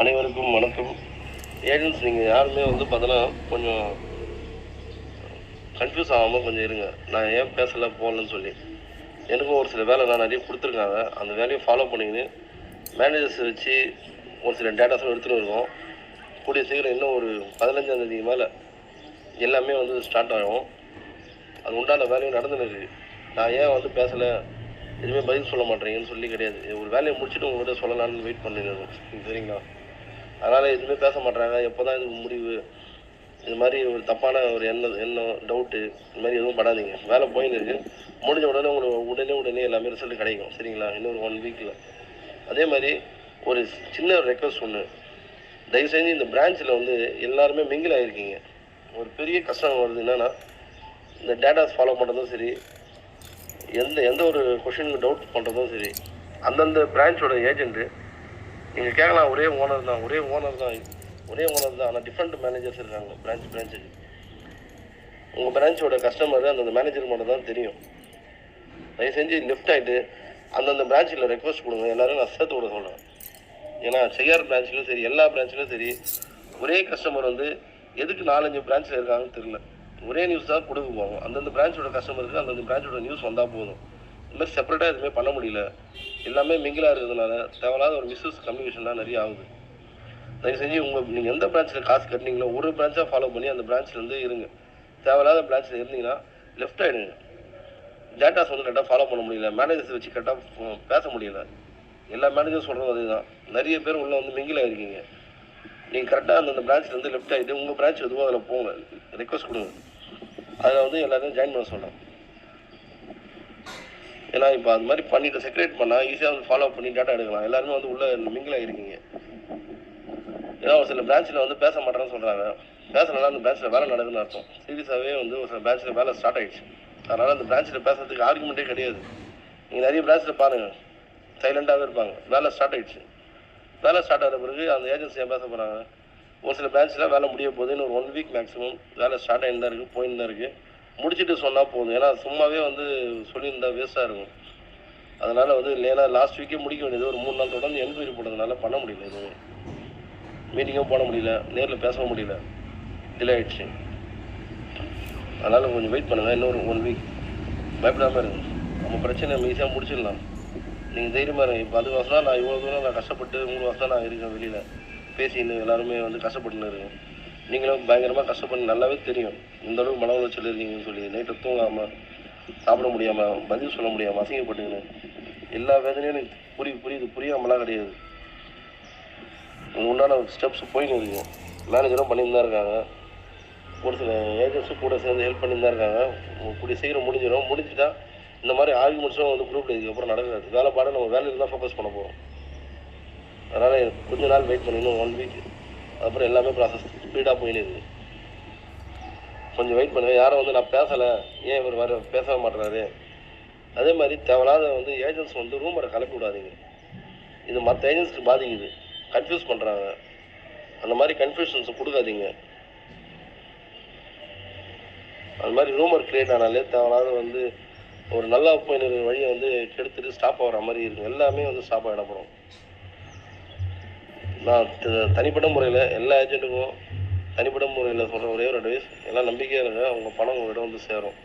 அனைவருக்கும் வணக்கம். ஏஜென்ட்ஸ் நீங்கள் யாருமே வந்து பார்த்தோன்னா கொஞ்சம் கன்ஃபியூஸ் ஆகாமல் கொஞ்சம் இருங்க. நான் ஏன் பேசலை போகலன்னு சொல்லி. எனக்கும் ஒரு சில வேலை நான் நிறைய கொடுத்துருக்காங்க. அந்த வேலையை ஃபாலோ பண்ணிக்கின்னு மேனேஜர்ஸ் வச்சு ஒரு சில டேட்டாஸும் எடுத்துகிட்டு இருக்கோம். கூடிய சீக்கிரம் இன்னும் ஒரு பதினஞ்சாம் மேலே எல்லாமே வந்து ஸ்டார்ட் ஆகும். அது உண்டான வேலையும் நடந்துருக்கு நான் ஏன் வந்து பேசலை? எதுவுமே பதில் சொல்ல மாட்டேறீங்கன்னு சொல்லி கிடையாது. ஒரு வேலையை முடிச்சுட்டு உங்கள்கிட்ட சொல்லலாம்னு வெயிட் பண்ணிடுறோம் சரிங்களா? அதனால் எதுவுமே பேச மாட்டாங்க எப்போ தான் இதுக்கு முடிவு? இது மாதிரி ஒரு தப்பான ஒரு எண்ணம் எண்ணம் டவுட்டு இது மாதிரி எதுவும் படாதீங்க. வேலை போயின்னு இருக்கு. முடிஞ்ச உடனே உங்களுக்கு உடனே உடனே எல்லாமே ரிசல்ட் கிடைக்கும். சரிங்களா? இன்னொரு ஒன் வீக்கில் அதே மாதிரி ஒரு சின்ன ரெக்வஸ்ட் ஒன்று தயவு செஞ்சு இந்த பிரான்ச்சில் வந்து எல்லாருமே மிங்கில் ஆகிருக்கீங்க ஒரு பெரிய கஷ்டம் வருது என்னன்னா இந்த டேட்டாஸ் ஃபாலோ பண்ணுறதும் சரி எந்த எந்த ஒரு கொஷினுக்கு டவுட் பண்ணுறதும் சரி அந்தந்த பிரான்ச்சோட ஏஜென்ட்டு நீங்கள் கேட்கலாம் ஒரே ஓனர் தான் ஒரே ஓனர் தான் ஒரே ஓனர் தான் ஆனால் டிஃப்ரெண்ட் மேனேஜர்ஸ் இருக்காங்க பிரான்ச் பிரான்ச்சுக்கு உங்கள் பிரான்ச்சோட கஸ்டமர் அந்தந்த மேனேஜர் மட்டும் தான் தெரியும். தயவு செஞ்சு லெஃப்ட் ஆகிட்டு அந்தந்த பிரான்ச்சில் ரெக்வஸ்ட் கொடுங்க எல்லோரும் நான் சேர்த்து விட சொல்கிறேன் ஏன்னா செய்யார் பிரான்ச்சிலும் சரி எல்லா பிரான்ச்சிலும் சரி ஒரே கஸ்டமர் வந்து எதுக்கு நாலஞ்சு பிரான்ச்சில் இருக்காங்கன்னு தெரியல. ஒரே நியூஸ் தான் கொடுக்க போவாங்க. அந்தந்த பிரான்ச்சோட கஸ்டமருக்கு அந்தந்த பிரான்ச்சோட நியூஸ் வந்தால் போதும். இந்த மாதிரி செப்பரேட்டாக எதுவுமே பண்ண முடியல. எல்லாமே மிங்கிலாக இருக்கிறதுனால தேவையில்லாத ஒரு மிஸ்யூஸ் கம்யூனிகேஷன்லாம் நிறைய ஆகுது. தயவு செஞ்சு உங்கள் நீங்கள் எந்த பிரான்ச்சில் காசு கட்டினீங்களோ ஒரு பிரான்ச்சாக ஃபாலோ பண்ணி அந்த பிரான்ச்லேருந்து இருங்க. தேவையில்லாத பிரான்ச்சில் இருந்தீங்கன்னா லெஃப்ட் ஆகிடுங்க டேட்டாஸ் வந்து கரெக்டாக ஃபாலோ பண்ண முடியல. மேனேஜர்ஸ் வச்சு கரெக்டாக பேச முடியல. எல்லா மேனேஜரும் சொல்கிறதும் அதுதான். நிறைய பேர் உள்ளே வந்து மிங்கில் இருக்கீங்க நீங்கள் கரெக்டாக அந்தந்த பிரான்ச்சில் லெஃப்ட் ஆகிட்டு உங்கள் பிரான்ச் எதுவோ அதில் போங்க. ரெக்வஸ்ட் கொடுங்க. அதில் வந்து எல்லாத்தையும் ஜாயின் பண்ண சொல்கிறேன் ஏன்னா இப்போ அது மாதிரி பண்ணிட்டு செக்ரேட் பண்ணால் ஈஸியாக வந்து ஃபாலோ பண்ணி டேட்டா எடுக்கலாம். எல்லாருமே வந்து உள்ளே மிங்கில் ஆகிருக்கீங்க ஏன்னா ஒரு சில பிரான்ச்சில் வந்து பேச மாட்டேன்னு சொல்கிறாங்க பேசலன்னா அந்த பிரான்ச்சில் வேலை நடக்குதுன்னு அர்த்தம். சீரியஸாகவே வந்து ஒரு சில பிரான்ச்சில் வேலை ஸ்டார்ட் ஆகிடுச்சு அதனால் அந்த பிரான்ச்சில் பேசுறதுக்கு ஆர்குமெண்ட்டே கிடையாது. நீங்கள் நிறைய பிரான்ச்சில் பாருங்கள் சைலண்ட்டாகவே இருப்பாங்க. வேலை ஸ்டார்ட் ஆகிடுச்சு வேலை ஸ்டார்ட் ஆகிற பிறகு அந்த ஏஜென்சியாக பேச போகிறாங்க ஒரு சில பிரான்ச்சில் வேலை முடிய போகுது ஒரு ஒன் வீக் மேக்ஸிமம் வேலை ஸ்டார்ட் ஆகிட்டு தான் இருக்குது போயின்னு தான் இருக்குது முடிச்சுட்டு சொன்னால் போதும். ஏன்னா சும்மாவே வந்து சொல்லியிருந்தா வேஸ்ட்டாக இருக்கும். அதனால் வந்து இல்லைன்னா லாஸ்ட் வீக்கே முடிக்க வேண்டியது. ஒரு மூணு நாள் தொடர்ந்து என்கொயரி போட்டதுனால பண்ண முடியல எதுவும். மீட்டிங்கும் போட முடியல. நேரில் பேசவும் முடியல. டிலே ஆகிடுச்சு அதனால் கொஞ்சம் வெயிட் பண்ணுங்கள் இன்னொரு ஒன் வீக் பயப்படாமல் இருங்க. நம்ம பிரச்சனை நம்ம ஈஸியாக முடிச்சிடலாம். நீங்கள் தைரியமாக இருங்க. இப்போ அதுக்கோசரம் நான் இவ்வளோ தூரம் நான் கஷ்டப்பட்டு மூணு வருஷம் நான் இருக்கேன் வெளியில். பேசின்னு எல்லாருமே வந்து கஷ்டப்பட்டுன்னு இருக்கேன். நீங்களும் பயங்கரமாக கஷ்டப்பட்டு நல்லாவே தெரியும். இந்த அளவுக்கு மன உளைச்சல் இருக்கீங்கன்னு சொல்லி. நைட்டு தூங்காமல் சாப்பிட முடியாமல் பதில் சொல்ல முடியாமல் அசிங்கப்பட்டுக்கின்னு எல்லா வேதனையும் எனக்கு புரியுது புரியுது. புரியாமலாம் கிடையாது. உண்டான ஸ்டெப்ஸ் போயின்னு இருக்கீங்க மேனேஜரும் பண்ணிட்டு தான் இருக்காங்க. ஒரு சில ஏஜென்ட்ஸும் கூட சேர்ந்து ஹெல்ப் பண்ணிட்டு தான் இருக்காங்க. கூடிய சீக்கிரம் முடிஞ்சிடும். முடிஞ்சுட்டா இந்த மாதிரி ஆர்குமெண்ட்ஸும் வந்து குரூப்பில் இதுக்கப்புறம் நடக்காது. வேலை பாட நம்ம வேலையில் தான் ஃபோக்கஸ் பண்ண போகிறோம் அதனால் கொஞ்ச நாள் வெயிட் பண்ணிடணும் ஒன் வீக் அப்புறம் எல்லாமே ப்ராசஸ் ஸ்பீடாக போயிடுது கொஞ்சம் வெயிட் பண்ணுங்க. யாரும் வந்து நான் பேசலை. ஏன் இவர் வர பேச மாட்டேறாரு? அதே மாதிரி தேவையில்லாத வந்து ஏஜென்ட்ஸ் வந்து ரூமரை கலப்பி விடாதீங்க. இது மற்ற ஏஜென்ட்ஸ்க்கு பாதிக்குது. கன்ஃபியூஸ் பண்ணுறாங்க அந்த மாதிரி கன்ஃபியூஷன்ஸ் கொடுக்காதீங்க. அது மாதிரி ரூமர் கிரியேட் ஆனாலே தேவையில்லாத வந்து ஒரு நல்ல அப்பாயின்ட் வழியை வந்து கெடுத்துட்டு ஸ்டாப் ஆகிற மாதிரி இருக்கும். எல்லாமே வந்து ஸ்டாப் ஆகிடப்படும் நான் த- தனிப்பட்ட முறையில் எல்லா ஏஜென்ட்டுக்கும் தனிப்பட்ட முறையில் சொல்கிற ஒரே ஒரு அட்வைஸ் எல்லாம் நம்பிக்கையாக இருங்க. அவங்க பணம் உங்கள்கிட்ட வந்து சேரும்.